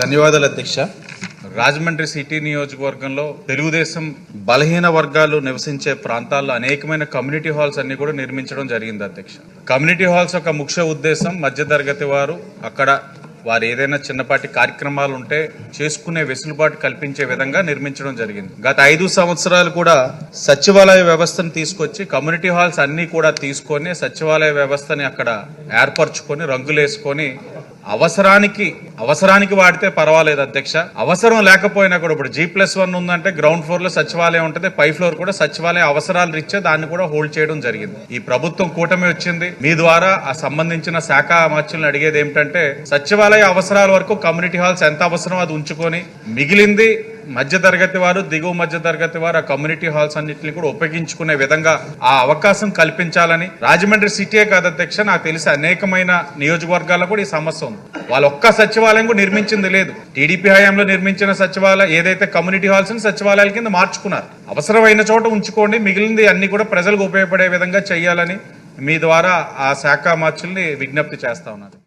ధన్యవాదాలు అధ్యక్ష. రాజమండ్రి సిటీ నియోజకవర్గంలో తెలుగుదేశం బలహీన వర్గాలు నివసించే ప్రాంతాల్లో అనేకమైన కమ్యూనిటీ హాల్స్ అన్ని కూడా నిర్మించడం జరిగింది అధ్యక్ష. కమ్యూనిటీ హాల్స్ యొక్క ముఖ్య ఉద్దేశం మధ్యతరగతి వారు అక్కడ వారు ఏదైనా చిన్నపాటి కార్యక్రమాలు ఉంటే చేసుకునే వెసులుబాటు కల్పించే విధంగా నిర్మించడం జరిగింది. గత ఐదు సంవత్సరాలు కూడా సచివాలయ వ్యవస్థను తీసుకొచ్చి కమ్యూనిటీ హాల్స్ అన్ని కూడా తీసుకొని సచివాలయ వ్యవస్థని అక్కడ ఏర్పరచుకొని రంగులేసుకొని అవసరానికి అవసరానికి వాడితే పర్వాలేదు అధ్యక్ష. అవసరం లేకపోయినా కూడా ఇప్పుడు జీ ప్లస్ వన్ ఉందంటే గ్రౌండ్ ఫ్లోర్లో సచివాలయం ఉంటుంది పై ఫ్లోర్ కూడా సచివాలయ అవసరాలు రీత్యా దాన్ని కూడా హోల్డ్ చేయడం జరిగింది. ఈ ప్రభుత్వం కూటమి వచ్చింది. మీ ద్వారా ఆ సంబంధించిన శాఖ మార్చులను అడిగేది ఏమిటంటే సచివాలయ అవసరాల వరకు కమ్యూనిటీ హాల్స్ ఎంత అవసరం అది ఉంచుకొని మిగిలింది మధ్య తరగతి వారు దిగువ మధ్య తరగతి వారు ఆ కమ్యూనిటీ హాల్స్ అన్నింటినీ కూడా ఉపయోగించుకునే విధంగా ఆ అవకాశం కల్పించాలని రాజమండ్రి సిటీయే కాదు అధ్యక్ష నాకు తెలిసి అనేకమైన నియోజకవర్గాల్లో కూడా ఈ సమస్య ఉంది. వాళ్ళు ఒక్క సచివాలయం కూడా నిర్మించింది లేదు. టీడీపీ హయాంలో నిర్మించిన సచివాలయం ఏదైతే కమ్యూనిటీ హాల్స్ సచివాలయాల కింద మార్చుకున్నారు. అవసరమైన చోట ఉంచుకోండి మిగిలింది అన్ని కూడా ప్రజలకు ఉపయోగపడే విధంగా చేయాలని మీ ద్వారా ఆ శాఖ మార్చుల్ని విజ్ఞప్తి చేస్తా ఉన్నారు